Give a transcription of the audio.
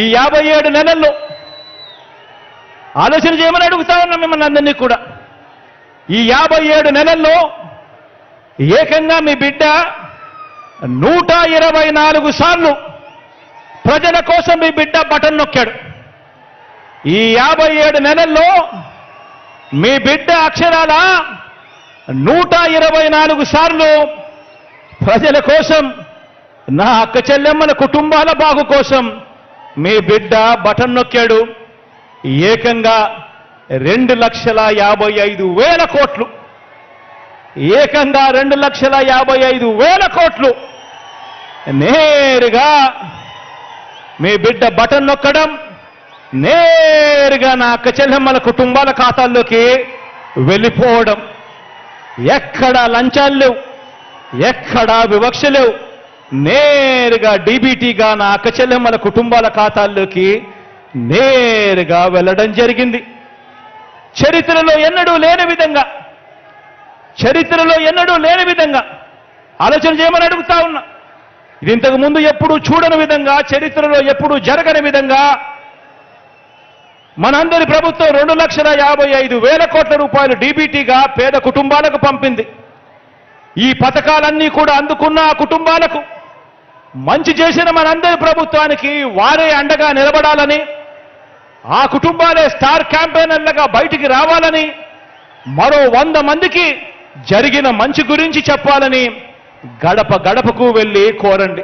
ఈ యాభై ఏడు నెలల్లో ఆలోచన చేయమని అడుగుతా ఉన్నాం మిమ్మల్ని అందరినీ కూడా. ఈ యాభై ఏడు నెలల్లో ఏకంగా మీ బిడ్డ నూట ఇరవై నాలుగు సార్లు ప్రజల కోసం మీ బిడ్డ బటన్ నొక్కాడు. ఈ యాభై ఏడు నెలల్లో మీ బిడ్డ అక్షరాల నూట ఇరవై నాలుగు సార్లు ప్రజల కోసం నా అక్క చెల్లెమ్మల కుటుంబాల బాగు కోసం మీ బిడ్డ బటన్ నొక్కాడు. ఏకంగా రెండు లక్షల యాభై ఐదు వేల కోట్లు. ఏకంగా రెండు లక్షల యాభై ఐదు వేల కోట్లు. నేరుగా మీ బిడ్డ బటన్ నొక్కడం నేరుగా నా అక్క చెల్లెమ్మల కుటుంబాల ఖాతాల్లోకి వెళ్ళిపోవడం. ఎక్కడా లంచాలు లేవు ఎక్కడా వివక్ష లేవు. నేరుగా డీబీటీగా నా అక్క చెల్లెమ్మల కుటుంబాల ఖాతాల్లోకి నేరుగా వెళ్ళడం జరిగింది. చరిత్రలో ఎన్నడూ లేని విధంగా చరిత్రలో ఎన్నడూ లేని విధంగా ఆలోచన చేయమని అడుగుతా ఉన్నా. ఇది ఇంతకు ముందు ఎప్పుడూ చూడని విధంగా చరిత్రలో ఎప్పుడూ జరగని విధంగా మనందరి ప్రభుత్వం రెండు లక్షల యాభై ఐదు వేల కోట్ల రూపాయలు డీబీటీగా పేద కుటుంబాలకు పంపింది. ఈ పథకాలన్నీ కూడా అందుకున్న ఆ కుటుంబాలకు మంచి చేసిన మనందరి ప్రభుత్వానికి వారే అండగా నిలబడాలని ఆ కుటుంబాలే స్టార్ క్యాంపెయినర్లుగా బయటికి రావాలని మరో వంద మందికి జరిగిన మంచి గురించి చెప్పాలని గడప గడపకు వెళ్ళి కోరండి.